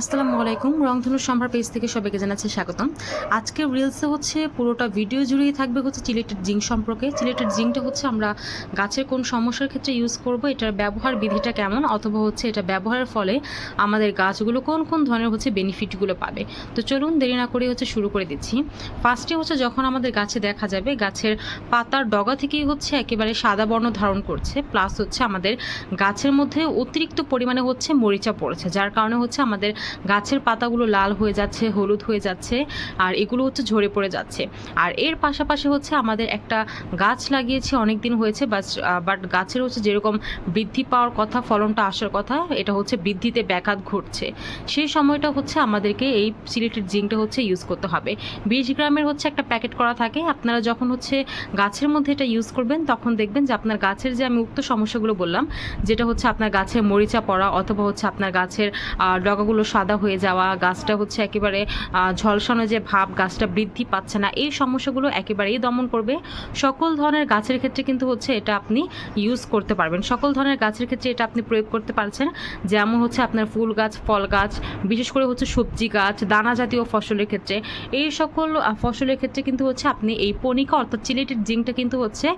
আসসালামু আলাইকুম। রংধনু সম্ভার পেজ থেকে সবাইকে জানাচ্ছি স্বাগতম। আজকের রিলসে হচ্ছে পুরোটা ভিডিও জুড়েই থাকবে হচ্ছে চিলেটেড জিঙ্ক সম্পর্কে। চিলেটেড জিঙ্কটা হচ্ছে আমরা গাছের কোন সমস্যার ক্ষেত্রে ইউজ করব, এটার ব্যবহার বিধিটা কেমন, অথবা হচ্ছে এটা ব্যবহারের ফলে আমাদের গাছগুলো কোন কোন ধরনের হচ্ছে বেনিফিটগুলো পাবে। তো চলুন দেরি না করে হচ্ছে শুরু করে দিচ্ছি। ফার্স্টে হচ্ছে যখন আমাদের গাছে দেখা যাবে, গাছের পাতার ডগা থেকেই হচ্ছে একেবারে সাদা বর্ণ ধারণ করছে প্লাস হচ্ছে আমাদের গাছের মধ্যে অতিরিক্ত পরিমাণে হচ্ছে মরিচা পড়েছে, যার কারণে হচ্ছে আমাদের গাছের পাতাগুলো লাল হয়ে যাচ্ছে, হলুদ হয়ে যাচ্ছে, আর এগুলো হচ্ছে ঝরে পড়ে যাচ্ছে। আর এর পাশাপাশি হচ্ছে আমাদের একটা গাছ লাগিয়েছি অনেক দিন হয়েছে বাট গাছের হচ্ছে যেরকম বৃদ্ধি পাওয়ার কথা, ফলনটা আসার কথা, এটা হচ্ছে বৃদ্ধিতে ব্যাঘাত ঘটছে। সেই সময়টা হচ্ছে আমাদেরকে এই সিলেটেড জিঙ্কটা হচ্ছে ইউজ করতে হবে। বিশ গ্রামের হচ্ছে একটা প্যাকেট করা থাকে, আপনারা যখন হচ্ছে গাছের মধ্যে এটা ইউজ করবেন, তখন দেখবেন যে আপনার গাছের যে আমি উক্ত সমস্যাগুলো বললাম, যেটা হচ্ছে আপনার গাছের মরিচা পড়া, অথবা হচ্ছে আপনার গাছের ডগাগুলো সাদা হয়ে যাওয়া, গাছটা হচ্ছে একেবারে ঝলসানো যে ভাব, গাছটা বৃদ্ধি পাচ্ছে না, এই সমস্যাগুলো একেবারেই দমন করবে। সকল ধরনের গাছের ক্ষেত্রে কিন্তু হচ্ছে এটা আপনি ইউজ করতে পারবেন। সকল ধরনের গাছের ক্ষেত্রে এটা আপনি প্রয়োগ করতে পারছেন। যেমন হচ্ছে আপনার ফুল গাছ, ফল গাছ, বিশেষ করে হচ্ছে সবজি গাছ, দানা জাতীয় ফসলের ক্ষেত্রে। এই সকল ফসলের ক্ষেত্রে কিন্তু হচ্ছে আপনি এই পনিকা অর্থাৎ চিলেটেড জিঙ্কটা কিন্তু হচ্ছে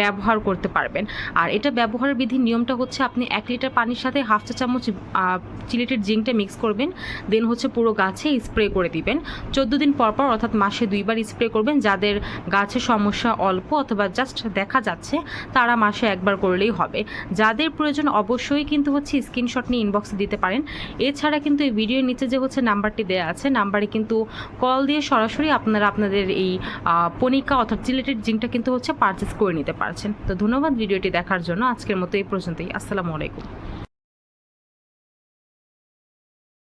ব্যবহার করতে পারবেন। আর এটা ব্যবহারের বিধির নিয়মটা হচ্ছে আপনি এক লিটার পানির সাথে হাফ চা চামচ চিলেটেড জিঙ্কটা মিক্স করবেন। দেন হচ্ছে পুরো গাছে স্প্রে করে দিবেন। চোদ্দ দিন পর পর অর্থাৎ মাসে দুইবার স্প্রে করবেন। যাদের গাছে সমস্যা অল্প অথবা জাস্ট দেখা যাচ্ছে, তারা মাসে একবার করলেই হবে। যাদের প্রয়োজন অবশ্যই কিন্তু হচ্ছে স্ক্রিনশট নিয়ে ইনবক্সে দিতে পারেন। এছাড়া কিন্তু এই ভিডিওর নিচে যে হচ্ছে নাম্বারটি দেওয়া আছে নাম্বারে কিন্তু কল দিয়ে সরাসরি আপনারা আপনাদের এই পনিকা অর্থাৎ চিলেটেড জিঙ্কটা কিন্তু হচ্ছে পারচেস করে নিতে পারছেন। তো ধন্যবাদ ভিডিওটি দেখার জন্য। আজকের মতো এই পর্যন্তই। আসসালামু আলাইকুম।